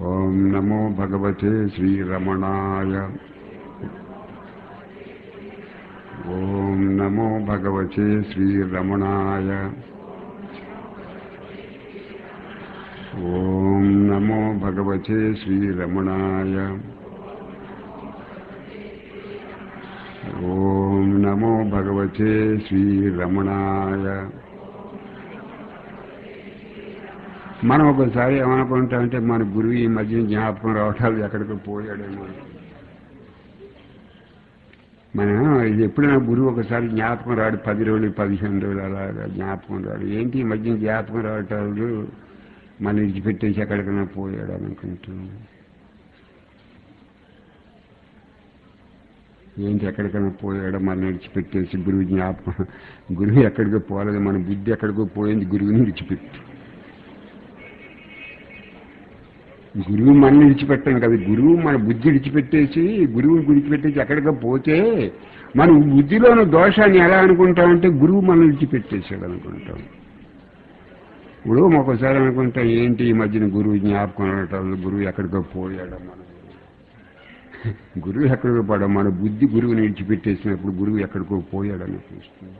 ॐ नमो भगवते श्रीरमणाय। ॐ नमो भगवते श्रीरमणाय। ॐ नमो भगवते श्रीरमणाय। ॐ नमो भगवते श्रीरमणाय। మనం ఒకసారి ఏమనుకుంటామంటే మన గురువు ఈ మధ్య జ్ఞాపకం రావటాలు ఎక్కడికి పోయాడేమో. మనం ఇది ఎప్పుడైనా గురువు ఒకసారి జ్ఞాపకం రాడు పది రోజులు పదిహేను రోజులు అలాగా జ్ఞాపకం రాడు. ఏంటి ఈ మధ్య జ్ఞాపకం రావటాలు? మన విడిచిపెట్టేసి ఎక్కడికైనా పోయాడు అనుకుంటున్నాం ఏంటి ఎక్కడికైనా పోయాడో? మన విడిచిపెట్టేసి గురువు జ్ఞాపకం. గురువు ఎక్కడికో పోలేదు మన బుద్ధి ఎక్కడికో పోయింది గురువుని విడిచిపెట్టి. గురువు మనల్ని విడిచిపెట్టాను కదా. గురువు మన బుద్ధి విడిచిపెట్టేసి గురువుని విడిచిపెట్టేసి ఎక్కడికో పోతే మన బుద్ధిలోని దోషాన్ని ఎలా అనుకుంటామంటే గురువు మనల్ని విడిచిపెట్టేసాడు అనుకుంటాం. ఇప్పుడు ఒక్కోసారి అనుకుంటాం ఏంటి ఈ మధ్యన గురువు జ్ఞాపకం అనటం గురువు ఎక్కడికో పోయాడు మన గురువు ఎక్కడికో పోవడం మన బుద్ధి గురువుని విడిచిపెట్టేసినప్పుడు గురువు ఎక్కడికో పోయాడు అనిపిస్తుంది.